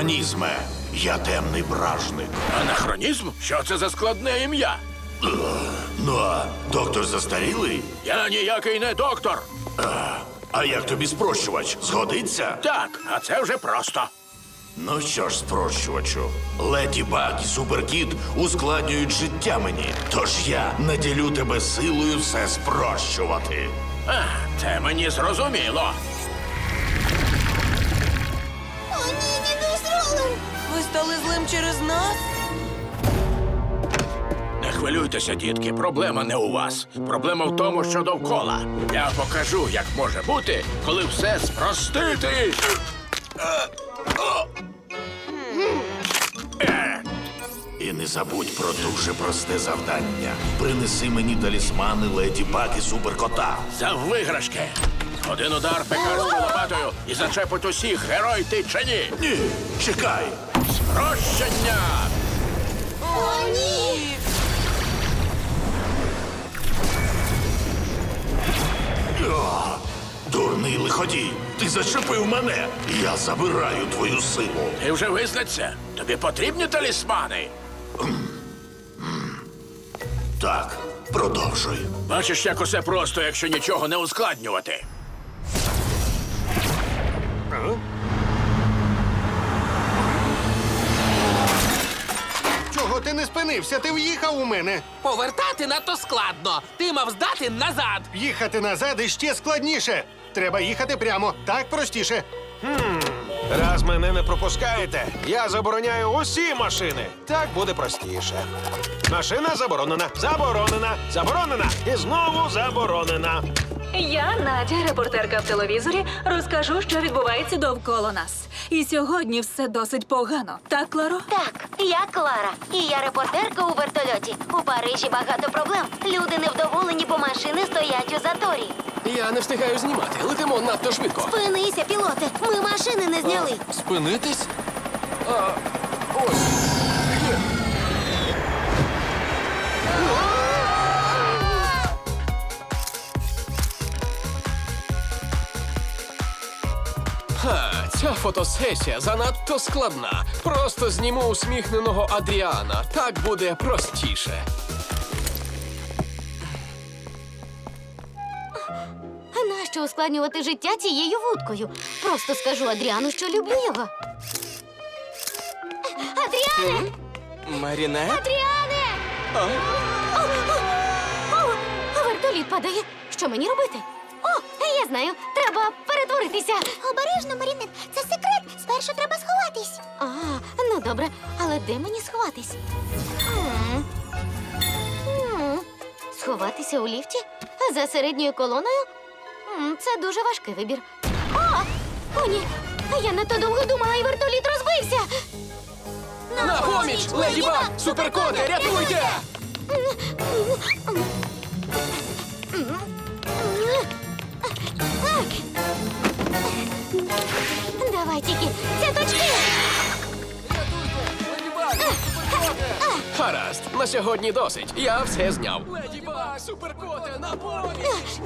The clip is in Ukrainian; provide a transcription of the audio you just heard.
Анахронізме. Я темний бражник. Анахронізм? Що це за складне ім'я? Ну а доктор застарілий? Я ніякий не доктор. А як тобі спрощувач? Згодиться? Так, а це вже просто. Ну що ж, спрощувачу, Леді Баг і Суперкіт ускладнюють життя мені. Тож я наділю тебе силою все спрощувати. А, це мені зрозуміло. Стали через нас? Не хвилюйтеся, дітки, проблема не у вас. Проблема в тому, що довкола. Я покажу, як може бути, коли все спростити. І не забудь про дуже просте завдання. Принеси мені талісмани Леді Баг і Суперкота. За виграшки. Один удар пекарською лопатою і зачепить усіх, герой ти чи ні. Ні, чекай. Прощення! О, ні! О, дурний лиходій, ти зачепив мене. Я забираю твою силу. Ти вже визнається? Тобі потрібні талісмани? Так, продовжуй. Бачиш, як усе просто, якщо нічого не ускладнювати. Чого ти не спинився? Ти в'їхав у мене. Повертати надто складно. Ти мав здати назад. Їхати назад іще складніше. Треба їхати прямо. Так простіше. Раз мене не пропускаєте, я забороняю усі машини. Так буде простіше. Машина заборонена, заборонена, заборонена і знову заборонена. Я, Надя, репортерка в телевізорі, розкажу, що відбувається довкола нас. І сьогодні все досить погано. Так, Кларо? Так, я Клара, і я репортерка у вертольоті. У Парижі багато проблем. Люди невдоволені, бо машини стоять у заторі. Я не встигаю знімати. Летимо надто швидко. Спинися, пілоте, ми машини не зняли. Спинитись? А, ось. Є. Ха, ця фотосесія занадто складна. Просто зніму усміхненого Адріана. Так буде простіше. А нащо ускладнювати життя цією вудкою? Просто скажу Адріану, що люблю його. Адріане! Марінет? Адріане! А? О, о, о, вертоліт падає. Що мені робити? О, я знаю, треба перетворитися. Обережно, Марінет, це секрет. Спершу треба сховатись. А, ну добре, але де мені сховатись? М. М. Сховатися у ліфті? За середньою колоною? М, Це дуже важкий вибір. О! О, ні! Я надто довго думала, і вертоліт розбився. На поміч! Леді Баг! Суперкоти, рятуйте! Давай це точки! Гаразд, на сьогодні досить. Я все зняв. Леді Баг, суперкоти, на поміч!